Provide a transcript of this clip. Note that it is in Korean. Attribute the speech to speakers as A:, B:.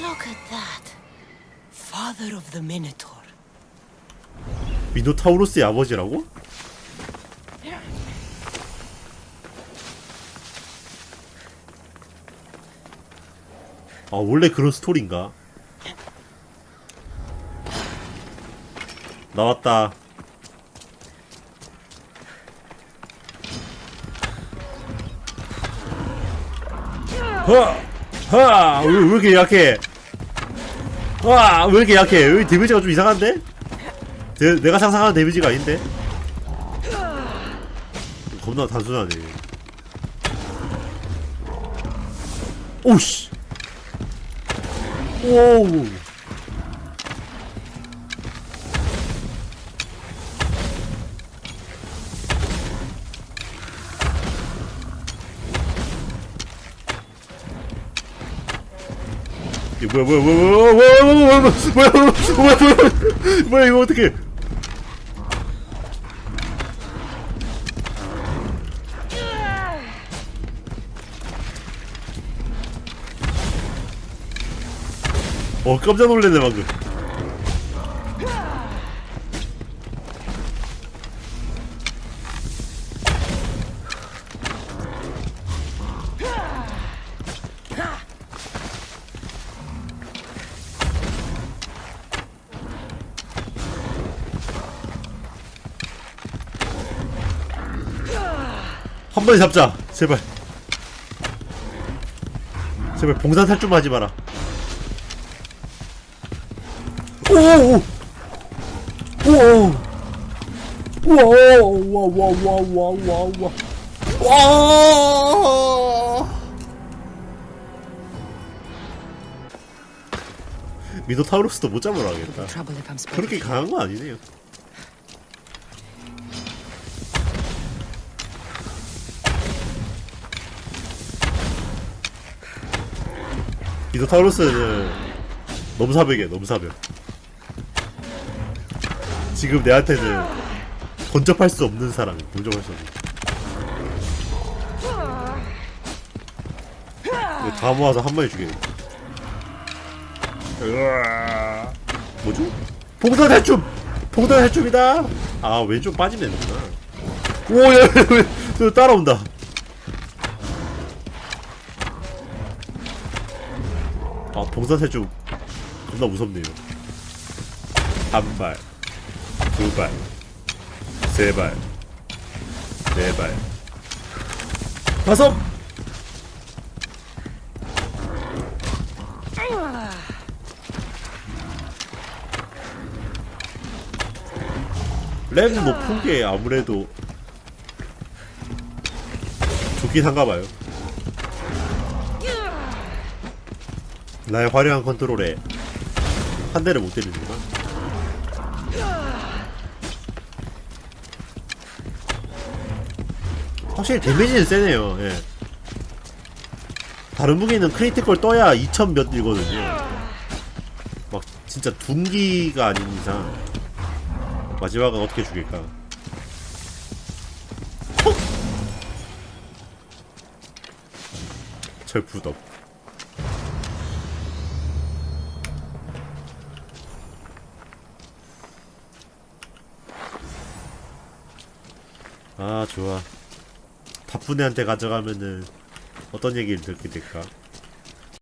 A: Look at that. Father of the Minotaur.
B: 미노타우로스의 아버지라고? 아 원래 그런 스토리인가? 나왔다. 허! 허! 왜, 왜 이렇게 약해? 와! 왜 이렇게 약해? 여기 데미지가 좀 이상한데? 내, 내가 상상하는 데미지가 아닌데? 겁나 단순하네. 오씨! 오우! 뭐야 뭐야 뭐야 뭐야 뭐야 뭐야 뭐야 뭐야 뭐야 뭐야 이거 어떻게 어 깜짝 놀랐네 방금 한 번에 잡자 제발 제발 봉산 탈좀 하지 마라 오오오 오오 와와와와와와 와 미노타우로스도 못 잡으러 가겠다. 그렇게 강한 건 아니네요 미노타우로스는 넘사벽이야 넘사벽 지금 내한테는 건접할 수 없는 사람 공정할 수 없는 다 모아서 한 번에 죽여야겠다 으아. 뭐죠? 봉산 탈춤! 봉산 탈춤이다! 아 왼쪽 빠지면 되는구나 오야 왜 따라온다 아 탈춤 겁나 무섭네요. 한발 두발 세발 네발. 다섯! 램 높은 게 아무래도 좋긴 한가 봐요. 나의 화려한 컨트롤에 한 대를 못 때리는구나. 확실히 데미지는 세네요. 예. 다른 무기는 크리티컬 떠야 2000몇 이거든요. 막 진짜 둔기가 아닌 이상 마지막은 어떻게 죽일까? 톡! 철푸덕 아 좋아 바쁜 애한테 가져가면은 어떤 얘기를 듣게 될까?